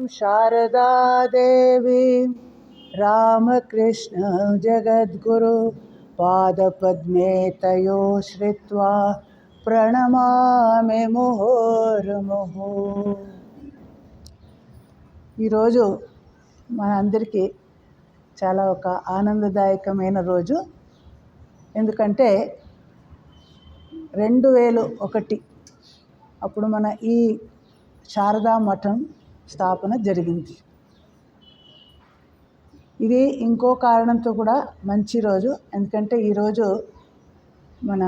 शारदा देवी रामकृष्ण जगद्गुरु पादपद्मे तयो श्रित्वा ప్రణమామి ముహోర్ముహు ఈరోజు మనందరికీ చాలా ఒక ఆనందదాయకమైన రోజు ఎందుకంటే రెండు వేలు ఒకటి అప్పుడు మన ఈ శారదా మఠం స్థాపన జరిగింది. ఇది ఇంకో కారణంతో కూడా మంచి రోజు. ఎందుకంటే ఈరోజు మన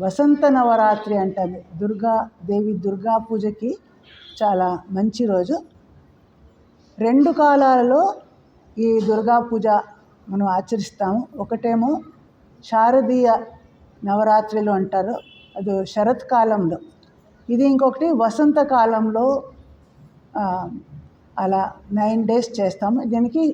వసంత నవరాత్రి అంటారు. దుర్గా దేవి దుర్గా పూజకి చాలా మంచి రోజు. రెండు కాలాలలో ఈ దుర్గా పూజ మనం ఆచరిస్తాము. ఒకటేమో శారదీయ నవరాత్రులు అంటారు. అది శరత్కాలంలో. ఇది ఇంకొకటి వసంత కాలంలో అలా నైన్ డేస్ చేస్తాము. దీనికి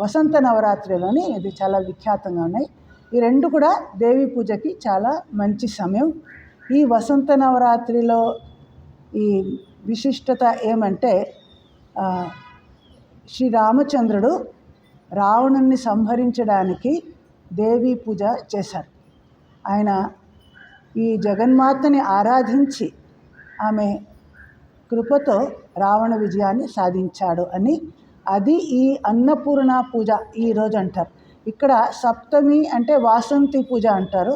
వసంత నవరాత్రిలోని ఇది చాలా విఖ్యాతంగా ఉన్నాయి. ఈ రెండు కూడా దేవి పూజకి చాలా మంచి సమయం. ఈ వసంత నవరాత్రిలో ఈ విశిష్టత ఏమంటే శ్రీరామచంద్రుడు రావణుణ్ణి సంహరించడానికి దేవి పూజ చేశారు. ఆయన ఈ జగన్మాతని ఆరాధించి ఆమె కృపతో రావణ విజయాన్ని సాధించాడు అని. అది ఈ అన్నపూర్ణ పూజ ఈరోజు అంటారు. ఇక్కడ సప్తమి అంటే వాసంతి పూజ అంటారు.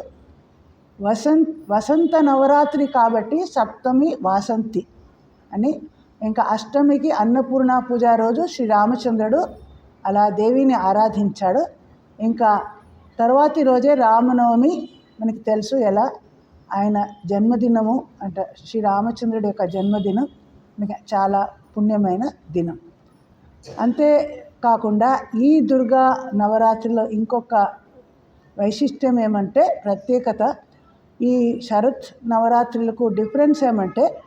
వసంత్ వసంత నవరాత్రి కాబట్టి సప్తమి వాసంతి అని. ఇంకా అష్టమికి అన్నపూర్ణ పూజ రోజు శ్రీరామచంద్రుడు అలా దేవిని ఆరాధించాడు. ఇంకా తర్వాతి రోజే రామనవమి మనకి తెలుసు ఎలా. ఆయన జన్మదినము అంటే శ్రీరామచంద్రుడి యొక్క జన్మదినం. మనకి చాలా పుణ్యమైన దినం. అంతే కాకుండా ఈ దుర్గా నవరాత్రిలో ఇంకొక వైశిష్ట్యం ఏమంటే ప్రత్యేకత. ఈ శరత్ నవరాత్రులకు డిఫరెన్స్ ఏమంటే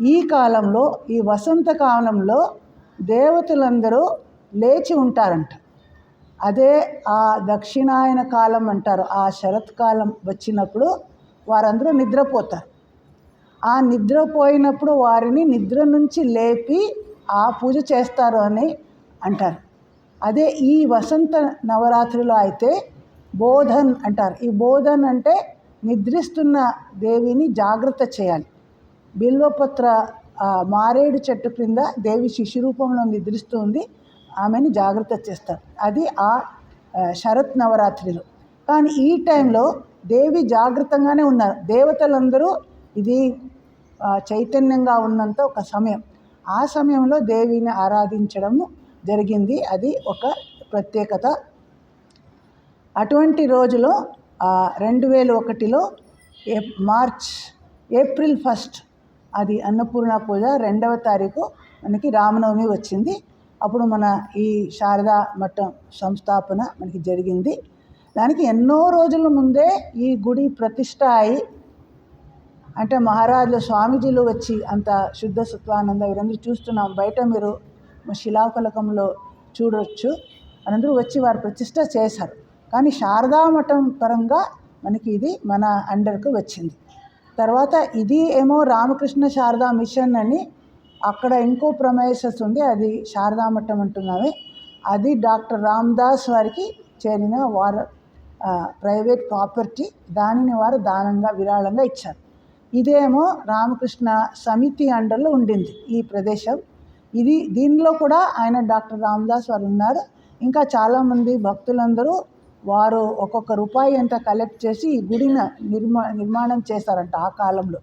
ఈ కాలంలో ఈ వసంత కాలంలో దేవతలందరూ లేచి ఉంటారంట. అదే ఆ దక్షిణాయన కాలం అంటారు. ఆ శరత్కాలం వచ్చినప్పుడు వారందరూ నిద్రపోతారు. ఆ నిద్రపోయినప్పుడు వారిని నిద్ర నుంచి లేపి ఆ పూజ చేస్తారు అని అంటారు. అదే ఈ వసంత నవరాత్రిలో అయితే బోధన్ అంటారు. ఈ బోధన్ అంటే నిద్రిస్తున్న దేవిని జాగ్రత్త చేయాలి. బిల్వపత్ర మారేడు చెట్టు క్రింద దేవి శిశు రూపంలో నిద్రిస్తుంది ఆమెని జాగ్రత్త చేస్తారు. అది ఆ శరత్ నవరాత్రిలో. కానీ ఈ టైంలో దేవి జాగ్రత్తగానే ఉన్నారు. దేవతలందరూ ఇది చైతన్యంగా ఉన్నంత ఒక సమయం. ఆ సమయంలో దేవిని ఆరాధించడము జరిగింది. అది ఒక ప్రత్యేకత. అటువంటి రోజులో రెండు వేల ఒకటిలో ఏ మార్చ్ ఏప్రిల్ ఫస్ట్ అది అన్నపూర్ణ పూజ రెండవ తారీఖు మనకి రామనవమి వచ్చింది. అప్పుడు మన ఈ శారదా మఠం సంస్థాపన మనకి జరిగింది. దానికి ఎన్నో రోజుల ముందే ఈ గుడి ప్రతిష్ట అయి అంటే మహారాజులు స్వామీజీలు వచ్చి అంత శుద్ధ సత్వానంద వీరందరూ చూస్తున్నాం. బయట మీరు శిలాఫలకంలో చూడవచ్చు అందరూ వచ్చి వారు ప్రతిష్ట చేశారు. కానీ శారదా మఠం పరంగా మనకి ఇది మన అండర్కు వచ్చింది. తర్వాత ఇది ఏమో రామకృష్ణ శారదా మిషన్ అని అక్కడ ఇంకో ప్రమేసస్ ఉంది. అది శారదా మఠం అంటున్నామే. అది డాక్టర్ రామ్దాస్ వారికి చేరిన వారు ప్రైవేట్ ప్రాపర్టీ. దానిని వారు దానంగా విరాళంగా ఇచ్చారు. ఇదేమో రామకృష్ణ సమితి అండర్లో ఉండింది ఈ ప్రదేశం. ఇది దీనిలో కూడా ఆయన డాక్టర్ రామదాస్ వారు ఉన్నారు. ఇంకా చాలామంది భక్తులందరూ వారు ఒక్కొక్క రూపాయి అంతా కలెక్ట్ చేసి ఈ గుడిని నిర్మా నిర్మాణం చేశారంట ఆ కాలంలో.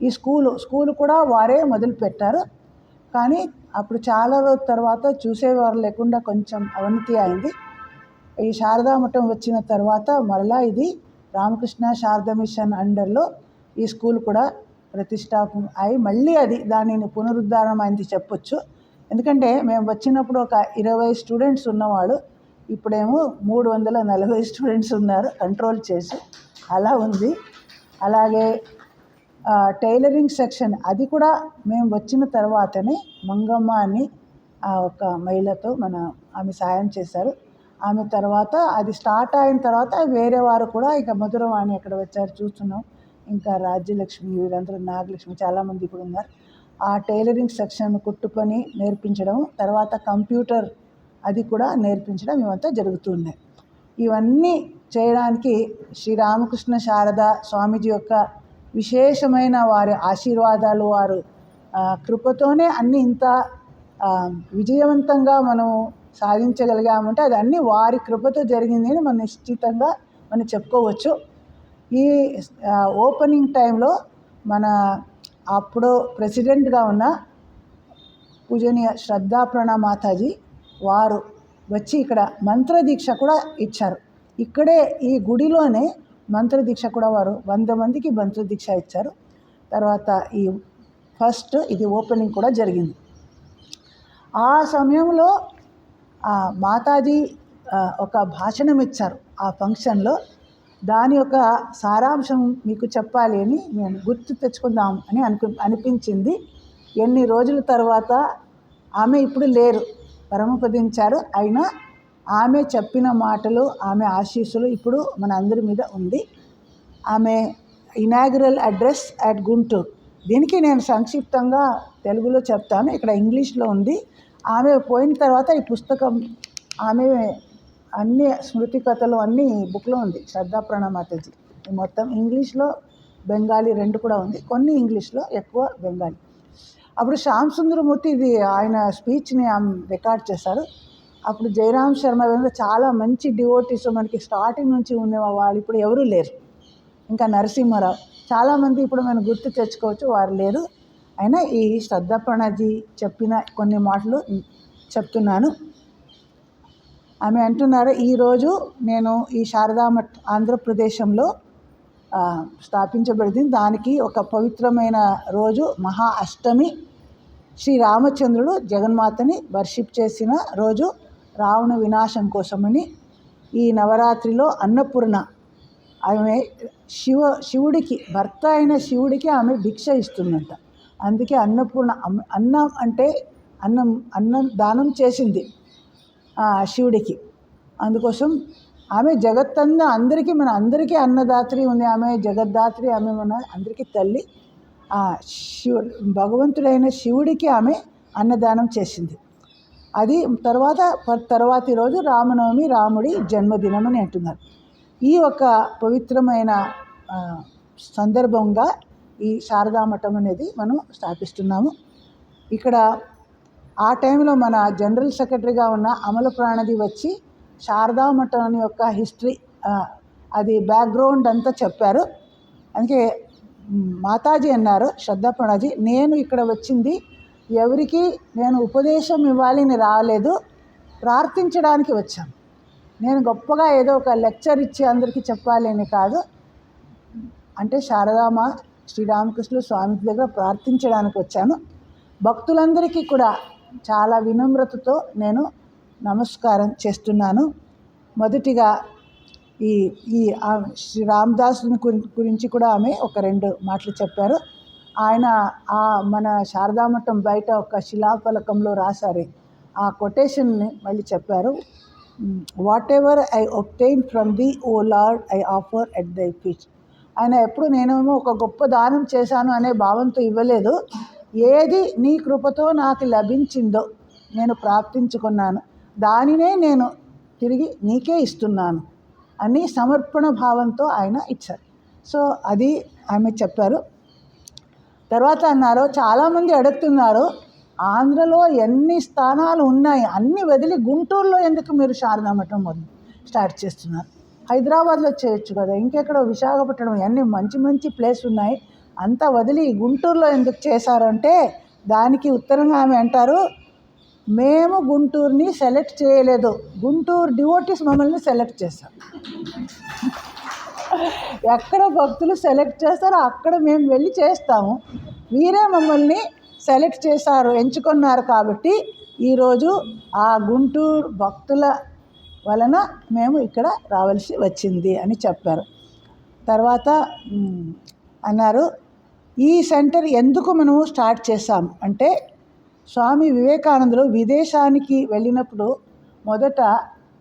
ఈ స్కూలు స్కూలు కూడా వారే మొదలుపెట్టారు కానీ అప్పుడు చాలా రోజుల తర్వాత చూసేవారు లేకుండా కొంచెం అవనతి అయింది. ఈ శారదా మఠం వచ్చిన తర్వాత మరలా ఇది రామకృష్ణ శారదా మిషన్ అండర్లో ఈ స్కూల్ కూడా ప్రతిష్టాపం అయి మళ్ళీ అది దానిని పునరుద్ధారం అయింది చెప్పొచ్చు. ఎందుకంటే మేము వచ్చినప్పుడు ఒక ఇరవై స్టూడెంట్స్ ఉన్నవాడు ఇప్పుడేమో మూడు వందల నలభై స్టూడెంట్స్ ఉన్నారు కంట్రోల్ చేసి. అలా ఉంది. అలాగే టైలరింగ్ సెక్షన్ అది కూడా మేము వచ్చిన తర్వాతనే మంగమ్మ అని ఒక మహిళతో మన ఆమె సాయం చేశారు. ఆమె తర్వాత అది స్టార్ట్ అయిన తర్వాత వేరే వారు కూడా ఇక మధురవాణి అక్కడ వచ్చారు చూస్తున్నాం. ఇంకా రాజ్యలక్ష్మి వీరందరూ నాగలక్ష్మి చాలామంది ఇప్పుడు ఉన్నారు. ఆ టైలరింగ్ సెక్షన్ కుట్టుకొని నేర్పించడం తర్వాత కంప్యూటర్ అది కూడా నేర్పించడం ఇవంతా జరుగుతున్నాయి. ఇవన్నీ చేయడానికి శ్రీరామకృష్ణ శారద స్వామీజీ యొక్క విశేషమైన వారి ఆశీర్వాదాలు వారు కృపతోనే అన్ని ఇంత విజయవంతంగా మనం సాధించగలిగామంటే అది అన్నీ వారి కృపతో జరిగింది అని మనం నిశ్చితంగా మనం చెప్పుకోవచ్చు. ఈ ఓపెనింగ్ టైంలో మన అప్పుడు ప్రెసిడెంట్గా ఉన్న పూజనీయ శ్రద్ధాప్రణ మాతాజీ వారు వచ్చి ఇక్కడ మంత్రదీక్ష కూడా ఇచ్చారు. ఇక్కడే ఈ గుడిలోనే మంత్రదీక్ష కూడా వారు వంద మందికి మంత్రదీక్ష ఇచ్చారు. తర్వాత ఈ ఫస్ట్ ఇది ఓపెనింగ్ కూడా జరిగింది. ఆ సమయంలో ఆ మాతాజీ ఒక భాషణం ఇచ్చారు ఆ ఫంక్షన్లో దాని యొక్క సారాంశం మీకు చెప్పాలి అని నేను గుర్తు తెచ్చుకుందాం అని అనుకు అనిపించింది. ఎన్ని రోజుల తర్వాత ఆమె ఇప్పుడు లేరు. పరమపదించారు అయినా ఆమె చెప్పిన మాటలు ఆమె ఆశీస్సులు ఇప్పుడు మన అందరి మీద ఉంది. ఆమె ఇనాగ్రల్ అడ్రస్ అట్ గుంటూరు. దీనికి నేను సంక్షిప్తంగా తెలుగులో చెప్తాను. ఇక్కడ ఇంగ్లీష్లో ఉంది. ఆమె పోయిన తర్వాత ఈ పుస్తకం ఆమె అన్ని స్మృతి కథలు అన్నీ బుక్లో ఉంది. శ్రద్ధా ప్రణమాతజీ ఈ మొత్తం ఇంగ్లీష్లో బెంగాలీ రెండు కూడా ఉంది. కొన్ని ఇంగ్లీష్లో ఎక్కువ బెంగాలీ. అప్పుడు శ్యామ్ సుందరమూర్తి ఇది ఆయన స్పీచ్ని రికార్డ్ చేశారు. అప్పుడు జయరామ్ శర్మ వీళ్ళందరూ చాలా మంచి డివోటీస్ మనకి స్టార్టింగ్ నుంచి ఉండే వాళ్ళు ఇప్పుడు ఎవరూ లేరు. ఇంకా నరసింహారావు. చాలామంది ఇప్పుడు మనం గుర్తు తెచ్చుకోవచ్చు వారు లేరు. అయినా ఈ శ్రద్ధపణజీ చెప్పిన కొన్ని మాటలు చెప్తున్నాను. ఆమె అంటున్నారు ఈరోజు నేను ఈ శారదామఠ్ ఆంధ్రప్రదేశంలో స్థాపించబడింది. దానికి ఒక పవిత్రమైన రోజు మహా అష్టమి. శ్రీ రామచంద్రుడు జగన్మాతని వర్షిప్ చేసిన రోజు రావణ వినాశం కోసమని ఈ నవరాత్రిలో అన్నపూర్ణ ఆమె శివ శివుడికి భర్త అయిన శివుడికి ఆమె భిక్ష ఇస్తుందంట. అందుకే అన్నపూర్ణ అన్నం అంటే అన్నం అన్నం దానం చేసింది. శివుడికి. అందుకోసం ఆమె జగత్తంద అందరికీ మన అందరికీ అన్నదాత్రి ఉంది. ఆమె జగద్దాత్రి ఆమె మన అందరికీ తల్లి. శివు భగవంతుడైన శివుడికి ఆమె అన్నదానం చేసింది. అది తర్వాత ప- తర్వాతి రోజు రామనవమి రాముడి జన్మదినం అని అంటున్నారు. ఈ ఒక పవిత్రమైన సందర్భంగా ఈ శారదామఠం అనేది మనం స్థాపిస్తున్నాము. ఇక్కడ ఆ టైంలో మన జనరల్ సెక్రటరీగా ఉన్న అమల ప్రాణది వచ్చి శారదా మఠం యొక్క హిస్టరీ అది బ్యాక్గ్రౌండ్ అంతా చెప్పారు. అందుకే మాతాజీ అన్నారు శ్రద్ధా ప్రణాజీ నేను ఇక్కడ వచ్చింది ఎవరికి నేను ఉపదేశం ఇవ్వాలి అని రాలేదు ప్రార్థించడానికి వచ్చాను. నేను గొప్పగా ఏదో ఒక లెక్చర్ ఇచ్చి అందరికీ చెప్పాలి అని కాదు. అంటే శారదామ శ్రీరామకృష్ణుడు స్వామి దగ్గర ప్రార్థించడానికి వచ్చాను. భక్తులందరికీ కూడా చాలా వినమ్రతతో నేను నమస్కారం చేస్తున్నాను. మొదటిగా ఈ ఈ శ్రీ రామదాసుని గురించి కూడా ఆమె ఒక రెండు మాటలు చెప్పారు. ఆయన ఆ మన శారదామఠం బయట ఒక శిలాఫలకంలో రాశారు. ఆ కొటేషన్ని మళ్ళీ చెప్పారు. Whatever I obtain from the O Lord I offer at thy feet ఆయన ఎప్పుడు నేనేమో ఒక గొప్ప దానం చేశాను అనే భావంతో ఇవ్వలేదు. ఏది నీ కృపతో నాకు లభించిందో నేను ప్రార్థించుకున్నాను దానినే నేను తిరిగి నీకే ఇస్తున్నాను అని సమర్పణ భావంతో ఆయన ఇచ్చారు. సో అది ఆమె చెప్పారు. తర్వాత అన్నారు చాలామంది అడుగుతున్నారు ఆంధ్రలో ఎన్ని స్థానాలు ఉన్నాయి? అన్ని వదిలి గుంటూరులో ఎందుకు మీరు శారదా మఠం స్టార్ట్ చేస్తున్నారు. హైదరాబాద్లో చేయొచ్చు కదా ఇంకెక్కడో విశాఖపట్నం ఎన్ని మంచి మంచి ప్లేస్ ఉన్నాయి? అంతా వదిలి గుంటూరులో ఎందుకు చేశారంటే దానికి ఉత్తరంగా ఆమె అంటారు మేము గుంటూరుని సెలెక్ట్ చేయలేదు. గుంటూరు డివోటీస్ మమ్మల్ని సెలెక్ట్ చేశారు. ఎక్కడ భక్తులు సెలెక్ట్ చేస్తారో అక్కడ మేము వెళ్ళి చేస్తాము. వీరే మమ్మల్ని సెలెక్ట్ చేశారు ఎంచుకున్నారు కాబట్టి ఈరోజు ఆ గుంటూరు భక్తుల వలన మేము ఇక్కడ రావాల్సి వచ్చింది అని చెప్పారు. తర్వాత అన్నారు ఈ సెంటర్ ఎందుకు మనము స్టార్ట్ చేశాం? అంటే స్వామి వివేకానందులు విదేశానికి వెళ్ళినప్పుడు మొదట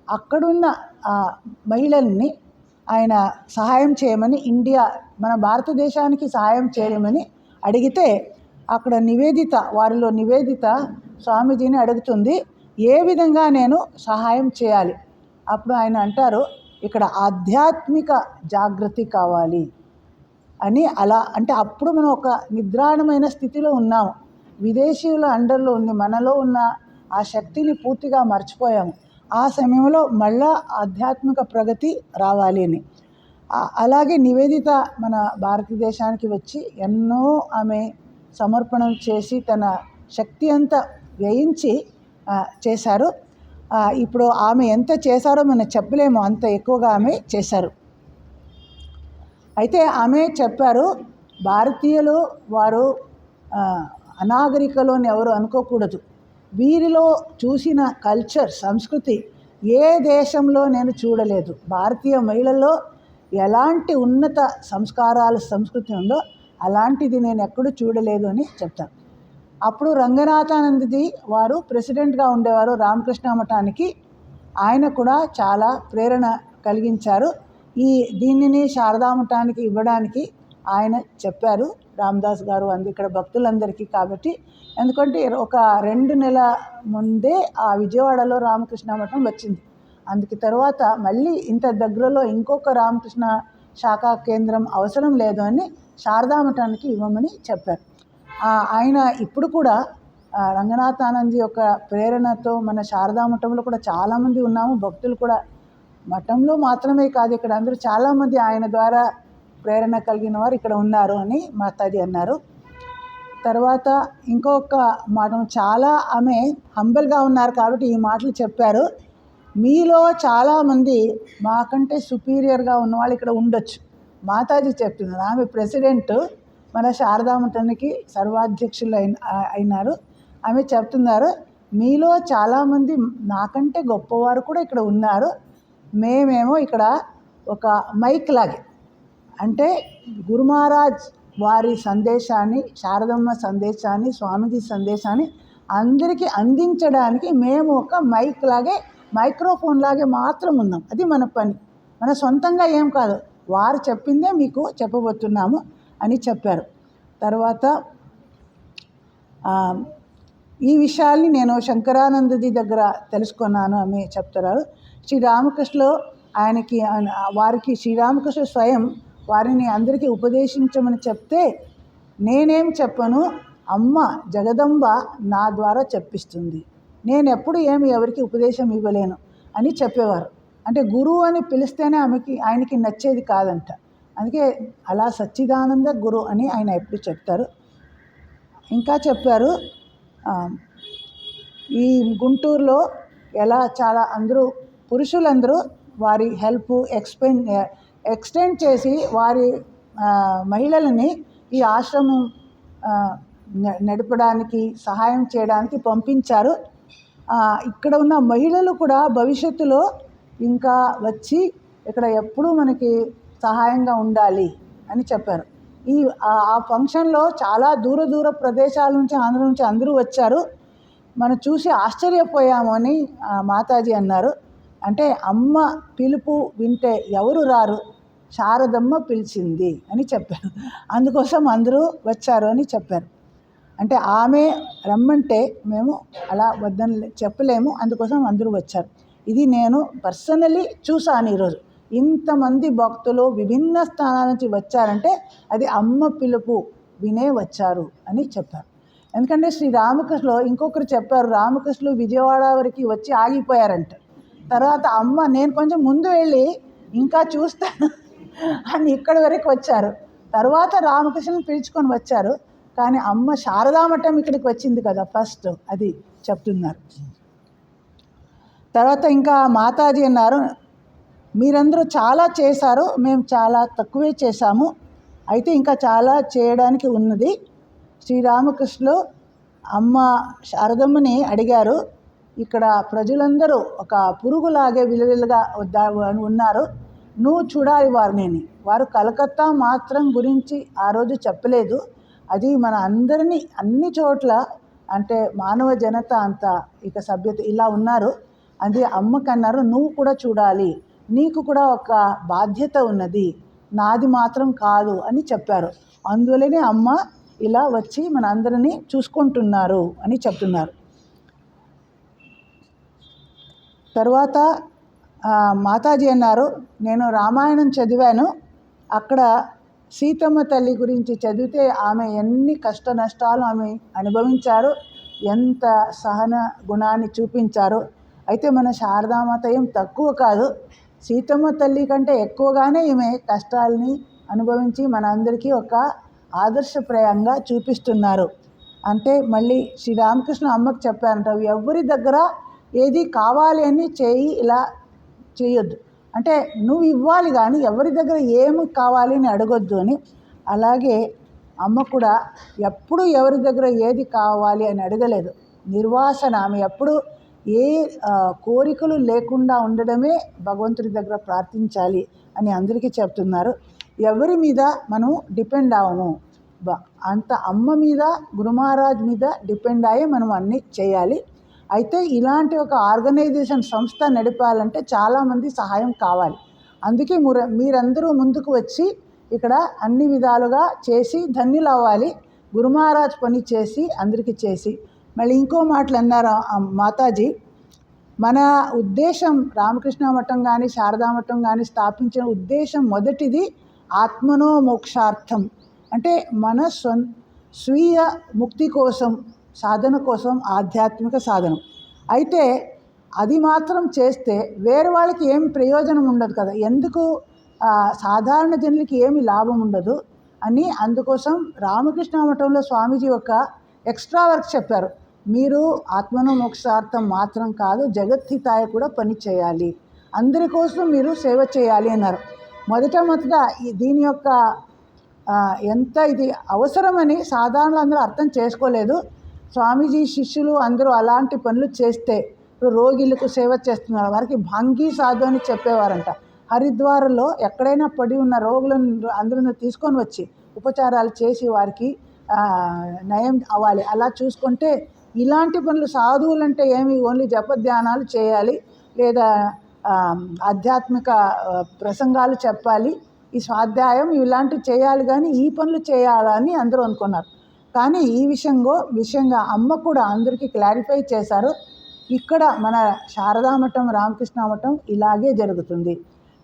అక్కడున్న ఆ మహిళల్ని ఆయన సహాయం చేయమని ఇండియా మన భారతదేశానికి సహాయం చేయమని అడిగితే అక్కడ నివేదిత వారిలో నివేదిత స్వామీజీని అడుగుతుంది ఏ విధంగా నేను సహాయం చేయాలి? అప్పుడు ఆయన అంటారు ఇక్కడ ఆధ్యాత్మిక జాగృతి కావాలి. అని అలా అంటే అప్పుడు మనం ఒక నిద్రాణమైన స్థితిలో ఉన్నాము. విదేశీయుల అండర్లో ఉంది మనలో ఉన్న ఆ శక్తిని పూర్తిగా మర్చిపోయాము. ఆ సమయంలో మళ్ళా ఆధ్యాత్మిక ప్రగతి రావాలి అని. అలాగే నివేదిత మన భారతదేశానికి వచ్చి ఎన్నో ఆమె సమర్పణం చేసి తన శక్తి అంతా వ్యయించి చేశారు. ఇప్పుడు ఆమె ఎంత చేశారో మనం చెప్పలేము. అంత ఎక్కువగా ఆమె చేశారు. అయితే ఆమె చెప్పారు భారతీయులు వారు అనాగరికలోని అనాగరికలు అని ఎవరు అనుకోకూడదు. వీరిలో చూసిన కల్చర్ సంస్కృతి ఏ దేశంలో నేను చూడలేదు. భారతీయ మహిళల్లో ఎలాంటి ఉన్నత సంస్కారాల సంస్కృతి ఉందో అలాంటిది నేను ఎక్కడూ చూడలేదు అని చెప్తాను అప్పుడు రంగనాథానందజీ వారు ప్రెసిడెంట్గా ఉండేవారు రామకృష్ణ మఠానికి ఆయన కూడా చాలా ప్రేరణ కలిగించారు. ఈ దీనిని శారదా మఠానికి ఇవ్వడానికి ఆయన చెప్పారు. రామదాస్ గారు అంది ఇక్కడ భక్తులందరికీ కాబట్టి. ఎందుకంటే ఒక రెండు నెల ముందే ఆ విజయవాడలో రామకృష్ణ మఠం వచ్చింది. అందుకు తర్వాత మళ్ళీ ఇంత దగ్గరలో ఇంకొక రామకృష్ణ శాఖా కేంద్రం అవసరం లేదు అని శారదా మఠానికి ఇవ్వమని చెప్పారు. ఆయన ఇప్పుడు కూడా ఆ, రంగనాథానంద్ యొక్క ప్రేరణతో మన శారదా మఠంలో కూడా చాలామంది ఉన్నాము. భక్తులు కూడా మఠంలో మాత్రమే కాదు ఇక్కడ అందరూ చాలామంది ఆయన ద్వారా ప్రేరణ కలిగిన వారు ఇక్కడ ఉన్నారు అని మాతాజీ అన్నారు. తర్వాత ఇంకొక మాట చాలా ఆమె హంబల్గా ఉన్నారు కాబట్టి ఈ మాటలు చెప్పారు. మీలో చాలామంది మాకంటే సుపీరియర్గా ఉన్న వాళ్ళు ఇక్కడ ఉండొచ్చు. మాతాజీ చెప్తున్నారు. ఆమె ప్రెసిడెంట్ మన శారదామఠానికి సర్వాధ్యక్షులు అయిన అయినారు. ఆమె చెప్తున్నారు మీలో చాలామంది నాకంటే గొప్పవారు కూడా ఇక్కడ ఉన్నారు. మేమేమో ఇక్కడ ఒక మైక్ లాగే. అంటే గురు మహారాజ్ వారి సందేశాన్ని శారదమ్మ సందేశాన్ని స్వామిజీ సందేశాన్ని అందరికీ అందించడానికి మేము ఒక మైక్ లాగే మైక్రోఫోన్ లాగే మాత్రం ఉన్నాం. అది మన పని. మన సొంతంగా ఏం కాదు. వారు చెప్పిందే మీకు చెప్పబోతున్నాము అని చెప్పారు. తర్వాత ఈ విషయాల్ని నేను శంకరానందజీ దగ్గర తెలుసుకున్నాను అని చెప్తున్నారు. శ్రీరామకృష్ణలో ఆయనకి వారికి శ్రీరామకృష్ణ స్వయం వారిని అందరికీ ఉపదేశించమని చెప్తే నేనేం చెప్పను? అమ్మ జగదంబ నా ద్వారా చెప్పిస్తుంది. నేను ఎప్పుడు ఏమి ఎవరికి ఉపదేశం ఇవ్వలేను అని చెప్పేవారు. అంటే గురువు అని పిలిస్తేనే ఆమెకి ఆయనకి నచ్చేది కాదంట. అందుకే అలా సచ్చిదానంద గురు అని ఆయన ఎప్పుడు చెప్తారు. ఇంకా చెప్పారు ఈ గుంటూరులో ఎలా చాలా అందరూ పురుషులందరూ వారి హెల్ప్ ఎక్స్పెన్ ఎక్స్టెండ్ చేసి వారి మహిళలని ఈ ఆశ్రమం నడపడానికి సహాయం చేయడానికి పంపించారు. ఇక్కడ ఉన్న మహిళలు కూడా భవిష్యత్తులో ఇంకా వచ్చి ఇక్కడ ఎప్పుడూ మనకి సహాయంగా ఉండాలి అని చెప్పారు. ఈ ఆ- ఫంక్షన్లో చాలా దూర దూర ప్రదేశాల నుంచి ఆంధ్ర నుంచి అందరూ వచ్చారు. మనం చూసి ఆశ్చర్యపోయాము అని మాతాజీ అన్నారు. అంటే అమ్మ పిలుపు వింటే ఎవరు రారు? శారదమ్మ పిలిచింది అని చెప్పారు. అందుకోసం అందరూ వచ్చారు అని చెప్పారు. అంటే ఆమె రమ్మంటే మేము అలా వద్దని చెప్పలేము అందుకోసం అందరూ వచ్చారు. ఇది నేను పర్సనలీ చూసాను ఈరోజు. ఇంతమంది భక్తులు విభిన్న స్థానాల నుంచి వచ్చారంటే అది అమ్మ పిలుపు వినే వచ్చారు అని చెప్పారు. ఎందుకంటే శ్రీ రామకృష్ణలో ఇంకొకరు చెప్పారు రామకృష్ణులు విజయవాడ వరకు వచ్చి ఆగిపోయారంట. తర్వాత అమ్మ నేను కొంచెం ముందు వెళ్ళి ఇంకా చూస్తాను అని ఇక్కడి వరకు వచ్చారు. తర్వాత రామకృష్ణని పిలుచుకొని వచ్చారు. కానీ అమ్మ శారదామఠం ఇక్కడికి వచ్చింది కదా ఫస్ట్ అది చెప్తున్నారు. తర్వాత ఇంకా మాతాజీ అన్నారు మీరందరూ చాలా చేశారు మేము చాలా తక్కువే చేశాము. అయితే ఇంకా చాలా చేయడానికి ఉన్నది. శ్రీరామకృష్ణులు అమ్మ శారదమ్మని అడిగారు. ఇక్కడ ప్రజలందరూ ఒక పురుగులాగే విలువిలుగా ఉన్నారు. నువ్వు చూడాలి వారిని వారు కలకత్తా మాత్రం గురించి ఆ రోజు చెప్పలేదు. అది మన అందరినీ అన్ని చోట్ల అంటే మానవ జనత అంతా ఇక సభ్యత ఇలా ఉన్నారు. అది అమ్మకన్నారు నువ్వు కూడా చూడాలి. నీకు కూడా ఒక బాధ్యత ఉన్నది. నాది మాత్రం కాదు అని చెప్పారు. అందువల్లనే అమ్మ ఇలా వచ్చి మన అందరినీ చూసుకుంటున్నారు అని చెప్తున్నారు. తర్వాత మాతాజీ అన్నారు నేను రామాయణం చదివాను. అక్కడ సీతమ్మ తల్లి గురించి చదివితే ఆమె ఎన్ని కష్ట నష్టాలు ఆమె అనుభవించారు ఎంత సహన గుణాన్ని చూపించారు. అయితే మన శారదామాత ఏం తక్కువ కాదు. సీతమ్మ తల్లి కంటే ఎక్కువగానే ఈమె కష్టాలని అనుభవించి మనందరికీ ఒక ఆదర్శప్రాయంగా చూపిస్తున్నారు. అంటే మళ్ళీ శ్రీరామకృష్ణ అమ్మకు చెప్పారంట ఎవరి దగ్గర ఏది కావాలి అని చేయి ఇలా చేయొద్దు. అంటే నువ్వు ఇవ్వాలి కానీ ఎవరి దగ్గర ఏమి కావాలి అని అడగొద్దు అని. అలాగే అమ్మ కూడా ఎప్పుడు ఎవరి దగ్గర ఏది కావాలి అని అడగలేదు. నిర్వాసన ఆమె ఎప్పుడు ఏ కోరికలు లేకుండా ఉండడమే భగవంతుడి దగ్గర ప్రార్థించాలి అని అందరికీ చెప్తున్నారు. ఎవరి మీద మనం డిపెండ్ అవ్వము. బ- అంత అమ్మ మీద గురుమహారాజ్ మీద డిపెండ్ అయ్యి మనం అన్నీ చేయాలి. అయితే ఇలాంటి ఒక ఆర్గనైజేషన్ సంస్థ నడిపాలంటే చాలామంది సహాయం కావాలి. అందుకే ముర మీరందరూ ముందుకు వచ్చి ఇక్కడ అన్ని విధాలుగా చేసి ధన్యులు అవ్వాలి. గురు మహారాజ్ పని చేసి అందరికీ చేసి. మళ్ళీ ఇంకో మాటలు అన్నారు మాతాజీ. మన ఉద్దేశం రామకృష్ణ మఠం కానీ శారదా మఠం కానీ స్థాపించిన ఉద్దేశం మొదటిది ఆత్మనో మోక్షార్థం. అంటే మన స్వం స్వీయ ముక్తి కోసం సాధన కోసం ఆధ్యాత్మిక సాధనం. అయితే అది మాత్రం చేస్తే వేరే వాళ్ళకి ఏం ప్రయోజనం ఉండదు కదా. ఎందుకు? సాధారణ జనులకి ఏమి లాభం ఉండదు అని అందుకోసం రామకృష్ణ మఠంలో స్వామీజీ ఒక ఎక్స్ట్రా వర్క్ చెప్పారు. మీరు ఆత్మను మోక్షార్థం మాత్రం కాదు జగత్హితాయ కూడా పని చేయాలి. అందరి కోసం మీరు సేవ చేయాలి అన్నారు. మొదట మొదట దీని యొక్క ఎంత ఇది అవసరమని సాధారణ అందరూ అర్థం చేసుకోలేదు. స్వామీజీ శిష్యులు అందరూ అలాంటి పనులు చేస్తే ఇప్పుడు రోగిలకు సేవ చేస్తున్నారు వారికి భంగి సాధు అని చెప్పేవారంట. హరిద్వార్లో ఎక్కడైనా పడి ఉన్న రోగులను అందరూ తీసుకొని వచ్చి ఉపచారాలు చేసి వారికి నయం అవ్వాలి. అలా చూసుకుంటే ఇలాంటి పనులు సాధువులు అంటే ఏమి ఓన్లీ జపధ్యానాలు చేయాలి లేదా ఆధ్యాత్మిక ప్రసంగాలు చెప్పాలి. ఈ స్వాధ్యాయం ఇలాంటివి చేయాలి కానీ ఈ పనులు చేయాలని అందరూ అనుకున్నారు. కానీ ఈ విషయంలో విషయంగా అమ్మ కూడా అందరికీ క్లారిఫై చేశారు. ఇక్కడ మన శారదా మఠం రామకృష్ణ మఠం ఇలాగే జరుగుతుంది.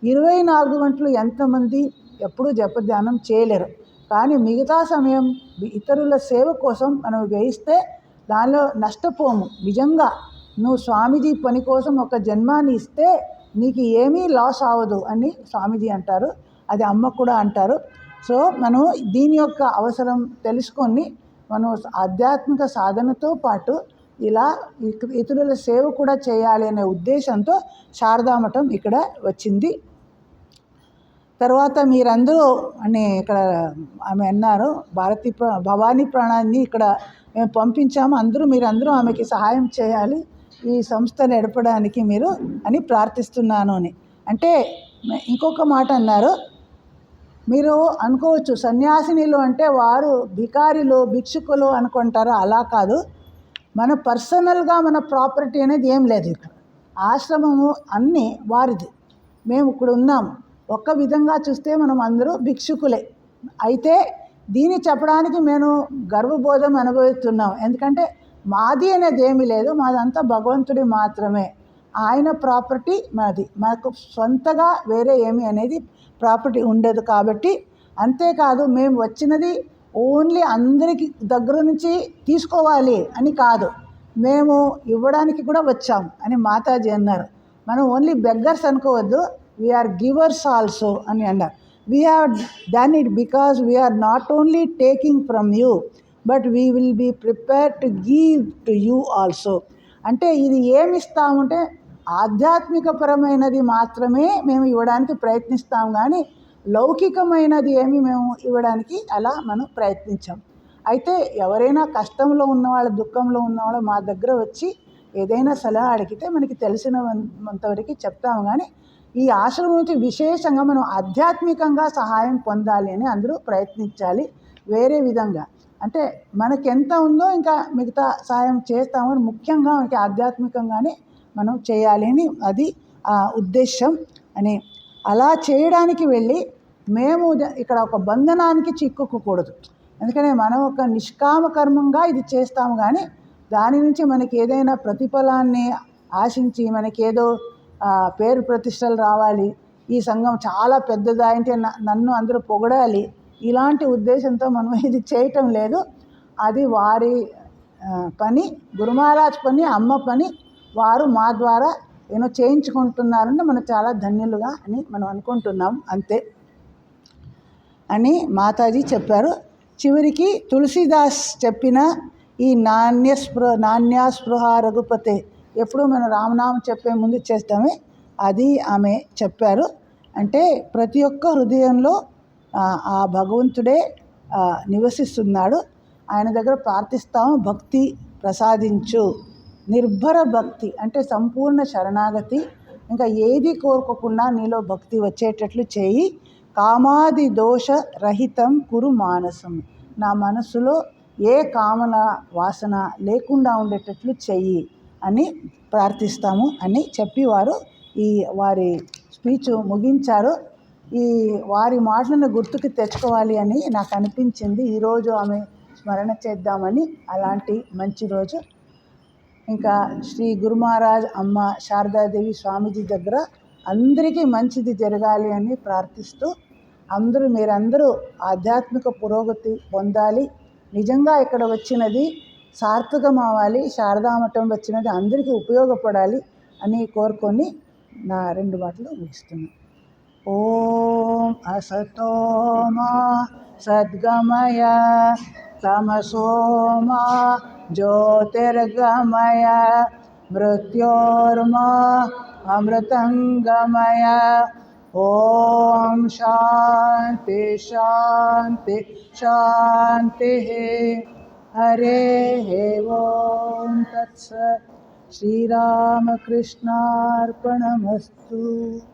ఇరవై నాలుగు గంటలు ఎంతమంది ఎప్పుడూ జపధ్యానం చేయలేరు. కానీ మిగతా సమయం ఇతరుల సేవ కోసం మనం వేయిస్తే దానిలో నష్టపోము. నిజంగా నువ్వు స్వామీజీ పని కోసం ఒక జన్మాన్ని ఇస్తే నీకు ఏమీ లాస్ అవ్వదు అని స్వామీజీ అంటారు. అది అమ్మ కూడా అంటారు. సో మనం దీని యొక్క అవసరం తెలుసుకొని మనం ఆధ్యాత్మిక సాధనతో పాటు ఇలా ఇతరుల సేవ కూడా చేయాలి అనే ఉద్దేశంతో శారదామఠం ఇక్కడ వచ్చింది. తర్వాత మీరందరూ అని ఇక్కడ ఆమె అన్నారు భారతి ప్ర- భవానీ ప్రాణాన్ని ఇక్కడ మేము పంపించాము అందరూ మీరందరూ ఆమెకి సహాయం చేయాలి ఈ సంస్థ నడపడానికి మీరు అని ప్రార్థిస్తున్నాను అని. అంటే ఇంకొక మాట అన్నారు మీరు అనుకోవచ్చు సన్యాసినిలు అంటే వారు భికారిలు భిక్షుకులు అనుకుంటారు? అలా కాదు. మన పర్సనల్గా మన ప్రాపర్టీ అనేది ఏం లేదు ఇక్కడ. ఆశ్రమము అన్నీ వారిది. మేము ఇక్కడ ఉన్నాము ఒక్క విధంగా చూస్తే మనం అందరూ భిక్షుకులే. అయితే దీన్ని చెప్పడానికి మేము గర్వబోధం అనుభవిస్తున్నాం. ఎందుకంటే మాది అనేది ఏమీ లేదు. మాదంతా భగవంతుడి మాత్రమే. ఆయన ప్రాపర్టీ మాది. మనకు సొంతగా వేరే ఏమి అనేది ప్రాపర్టీ ఉండదు కాబట్టి అంతేకాదు మేము వచ్చినది ఓన్లీ అందరికి దగ్గర నుంచి తీసుకోవాలి అని కాదు. మేము ఇవ్వడానికి కూడా వచ్చాం అని మాతాజీ అన్నారు. మనం ఓన్లీ బెగ్గర్స్ అనుకోవద్దు వీఆర్ గివర్స్ ఆల్సో అని అన్నారు. We have done it because we are not only taking from you but we will be prepare to give to you also అంటే ఇది ఏమి ఇస్తామంటే ఆధ్యాత్మికపరమైనది మాత్రమే మేము ఇవ్వడానికి ప్రయత్నిస్తాం కానీ లౌకికమైనది ఏమి మేము ఇవ్వడానికి అలా మనం ప్రయత్నించాం. అయితే ఎవరైనా కష్టంలో ఉన్నవాళ్ళు దుఃఖంలో ఉన్నవాళ్ళు మా దగ్గర వచ్చి ఏదైనా సలహా అడిగితే మనకి తెలిసినంతవరకు చెప్తాము కానీ ఈ ఆశ్రమం నుంచి విశేషంగా మనం ఆధ్యాత్మికంగా సహాయం పొందాలి అని అందరూ ప్రయత్నించాలి వేరే విధంగా. అంటే మనకెంత ఉందో ఇంకా మిగతా సహాయం చేస్తామని ముఖ్యంగా మనకి ఆధ్యాత్మికంగానే మనం చేయాలి అని అది ఆ ఉద్దేశం అని అలా చేయడానికి వెళ్ళి మేము ఇక్కడ ఒక బంధనానికి చిక్కుకోకూడదు. అందుకనే మనం ఒక నిష్కామ కర్మంగా ఇది చేస్తాము కానీ దాని నుంచి మనకి ఏదైనా ప్రతిఫలాన్ని ఆశించి మనకేదో ఏదో పేరు ప్రతిష్టలు రావాలి ఈ సంఘం చాలా పెద్దదా అంటే నన్ను అందరూ పొగడాలి ఇలాంటి ఉద్దేశంతో మనం ఇది చేయటం లేదు. అది వారి పని గురుమహారాజ్ పని అమ్మ పని వారు మా ద్వారా ఏమో చేయించుకుంటున్నారంటే మనం చాలా ధన్యులుగా అని మనం అనుకుంటున్నాం. అంతే. అని మాతాజీ చెప్పారు. చివరికి తులసిదాస్ చెప్పిన ఈ నాణ్య స్పృహ నాణ్యాస్పృహ రఘుపతే ఎప్పుడూ మనం రామనామం చెప్పే ముందు చేస్తామే. అది ఆమె చెప్పారు. అంటే ప్రతి ఒక్క హృదయంలో ఆ, భగవంతుడే నివసిస్తున్నాడు. ఆయన దగ్గర ప్రార్థిస్తాము భక్తి ప్రసాదించు. నిర్భర భక్తి అంటే సంపూర్ణ శరణాగతి. ఇంకా ఏది కోరుకోకుండా నీలో భక్తి వచ్చేటట్లు చేయి. కామాది దోష రహితం కురు మానసం. నా మనసులో ఏ కామన వాసన లేకుండా ఉండేటట్లు చెయ్యి అని ప్రార్థిస్తాము అని చెప్పి వారు ఈ వారి స్పీచ్ ముగించారు. ఈ వారి మాటలను గుర్తుకు తెచ్చుకోవాలి అని నాకు అనిపించింది. ఈరోజు ఆమె స్మరణ చేద్దామని అలాంటి మంచి రోజు ఇంకా శ్రీ గురు మహారాజ్ అమ్మ శారదాదేవి స్వామీజీ దగ్గర అందరికీ మంచిది జరగాలి అని ప్రార్థిస్తూ అందరూ మీరందరూ ఆధ్యాత్మిక పురోగతి పొందాలి. నిజంగా ఇక్కడ వచ్చినది సార్థకం అవ్వాలి శారదామఠం వచ్చినది అందరికీ ఉపయోగపడాలి అని కోరుకొని నా రెండు మాటలు ముగిస్తున్నాను ఓం అసతోమా సద్గమయ తమసోమా ज्योतिर्गमय मृत्योर्म अमृतंगमय ओम शांति शांति शांति हरे हे ओम तत्स। श्रीरामकृष्णार्पणमस्तु।